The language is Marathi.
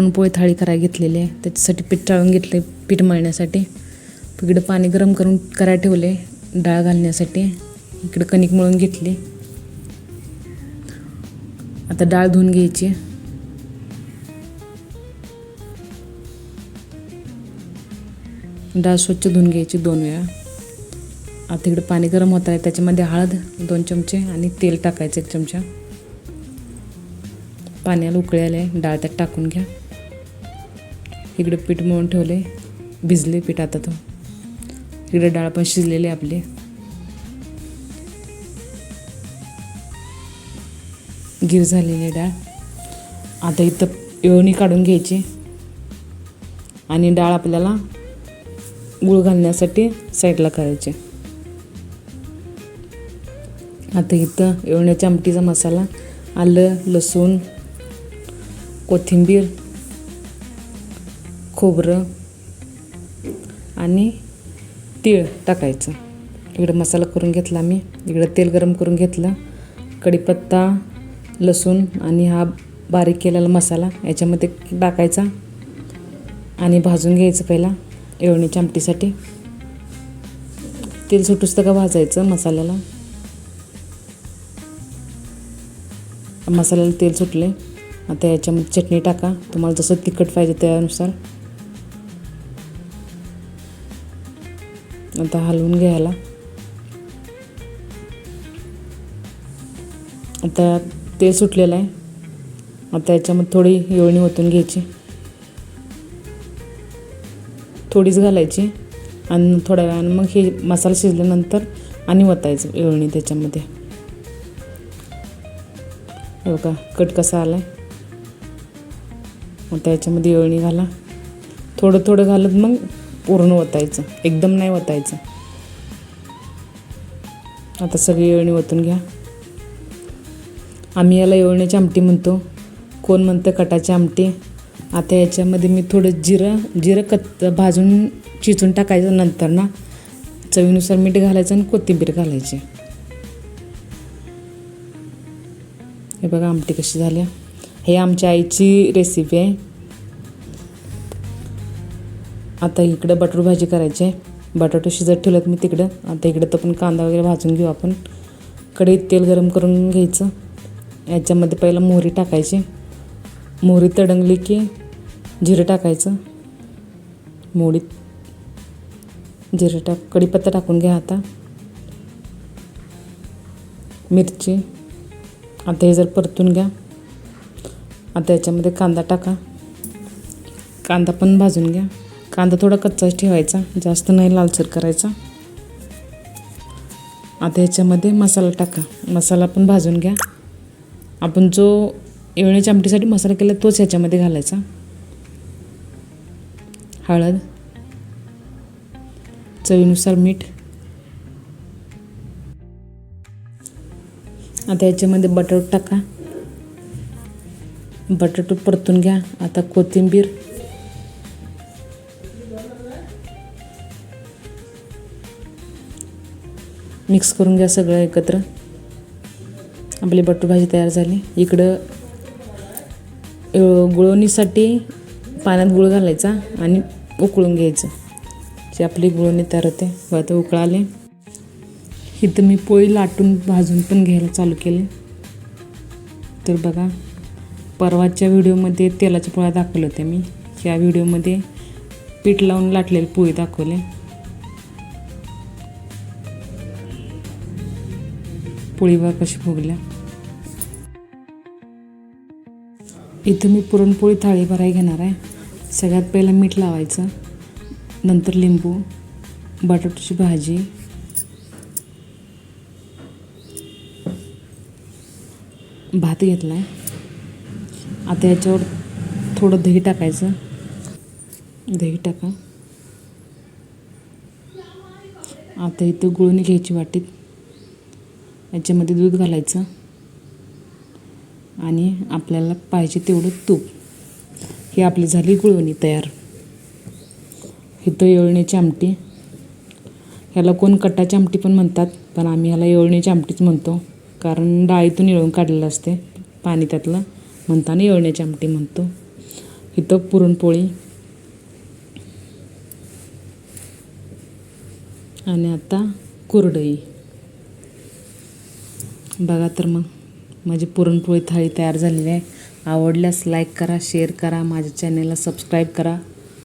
पुरणपोळी थाळी करायला घेतलेली आहे त्याच्यासाठी पीठ टाळून घेतले पीठ मळण्यासाठी. इकडं पाणी गरम करून करायला ठेवले डाळ घालण्यासाठी. इकडं कणिक मळून घेतली. आता डाळ धुवून घ्यायची. डाळ स्वच्छ धुवून घ्यायची दोन वेळा. आता इकडं पाणी गरम होत आहे त्याच्यामध्ये हळद दोन चमचे आणि तेल टाकायचं एक चमचा. पाण्याला उकळायला आले डाळ त्यात टाकून घ्या. इकडे पीठ मळून ठेवले भिजले पीठ आता तो इकडे डाळ पण शिजलेली आहे आपली. गिर झालेली आहे डाळ. आता इथं येळणी काढून घ्यायची. आणि डाळ आपल्याला गुळ घालण्यासाठी साईडला करायची. आता इथं येवण्याच्या आमटीचा मसाला आलं लसूण कोथिंबीर खोबरं आणि तीळ टाकायचं. इकडं मसाला करून घेतला मी इकडं तेल गरम करून घेतलं. कढीपत्ता लसूण आणि हा बारीक केलेला मसाला याच्यामध्ये टाकायचा आणि भाजून घ्यायचं पहिला येवणीच्या आमटीसाठी. तेल सुटूस का भाजायचं मसाल्याला? मसाल्याला तेल सुटले आता याच्यामध्ये चटणी टाका. तुम्हाला जसं तिखट पाहिजे त्यानुसार. आता हलवून घ्यायला. आता तेल सुटलेलं आहे. आता याच्यामध्ये थोडी येळणी ओतून घ्यायची. थोडीच घालायची आणि थोड्या वेळानं मग हे मसाला शिजल्यानंतर आणि ओतायचं येळणी त्याच्यामध्ये. हो का कट कसा आला आहे आता याच्यामध्ये येळणी घाला. थोडं थोडं घालत मग पूर्ण ओतायचं एकदम नाही ओतायचं आता सगळी येळणी ओतून घ्या. आम्ही याला येवण्याची आमटी म्हणतो. कोण म्हणतं कटाची आमटी? आता याच्यामध्ये मी थोडं जिरं जिरं कत भाजून चिचून टाकायचं नंतर ना. चवीनुसार मीठ घालायचं आणि कोथिंबीर घालायची. हे बघा आमटी कशी झाली. हे आमच्या आईची रेसिपी आहे. आता इकडं बटर भाजी करायची आहे. बटाटो शिजत ठेवलं मी तिकडं. आता इकडं तर पण कांदा वगैरे भाजून घेऊ आपण. कढईत तेल गरम करून घ्यायचं. याच्यामध्ये पहिलं मोहरी टाकायची. मोहरी तडंगली की जिरं टाकायचं. मोडीत जिरं टाक कढीपत्ता टाकून घ्या आता. मिरची आता हे जर परतून घ्या. आता याच्यामध्ये कांदा टाका. कांदा पण भाजून घ्या. कांदा थोडा कच्चाच ठेवायचा जास्त नाही लालसर करायचा. आता याच्यामध्ये मसाला टाका. मसाला पण भाजून घ्या. आपण जो येवण्या आमटीसाठी मसाला केला तोच ह्याच्यामध्ये घालायचा. हळद चवीनुसार मीठ. आता याच्यामध्ये बटाट टाका. बटाटू परतून घ्या. आता कोथिंबीर. मिक्स करून घ्या सगळं एकत्र. आपली बटू भाजी तयार झाली. इकडं गुळवणीसाठी पाण्यात गुळ घालायचा आणि उकळून घ्यायचं. जे आपली गुळवणी तयार होते व आता उकळाले. इथं मी पोळी लाटून भाजून पण घ्यायला चालू केले. तर बघा परवाच्या व्हिडिओमध्ये तेलाच्या पोळ्या दाखवल्या होत्या मी. या व्हिडिओमध्ये पीठ लावून लाटलेली पोळी दाखवले. पोळी कशी फुगल्या? इथं मी पुरणपोळी थाळी भराई घेणार आहे. सगळ्यात पहिलं मीठ लावायचं. नंतर लिंबू बटाट्याची भाजी. भात घेतला आहे आता याच्यावर थोडं दही टाकायचं. दही टाका. आता इथं गुळणी घ्यायची वाटीत. याच्यामध्ये दूध घालायचं. आणि आपल्याला पाहिजे तेवढं तूप. ही आपली झाली गुळवणी तयार. इथं येळण्याची आमटी. ह्याला कोण कटाची आमटी पण म्हणतात पण आम्ही ह्याला येळणीची आमटीच म्हणतो. कारण डाळीतून येळून काढलेलं असते पाणी त्यातलं म्हणताना येळण्याची आमटी म्हणतो. इथं पुरणपोळी. आणि आता कुरडई. बघा तर मग. माझी पुरणपोळी थाळी तयार झालेली आहे. आवडल्यास लाईक करा शेअर करा माझ्या चॅनेलला सबस्क्राईब करा.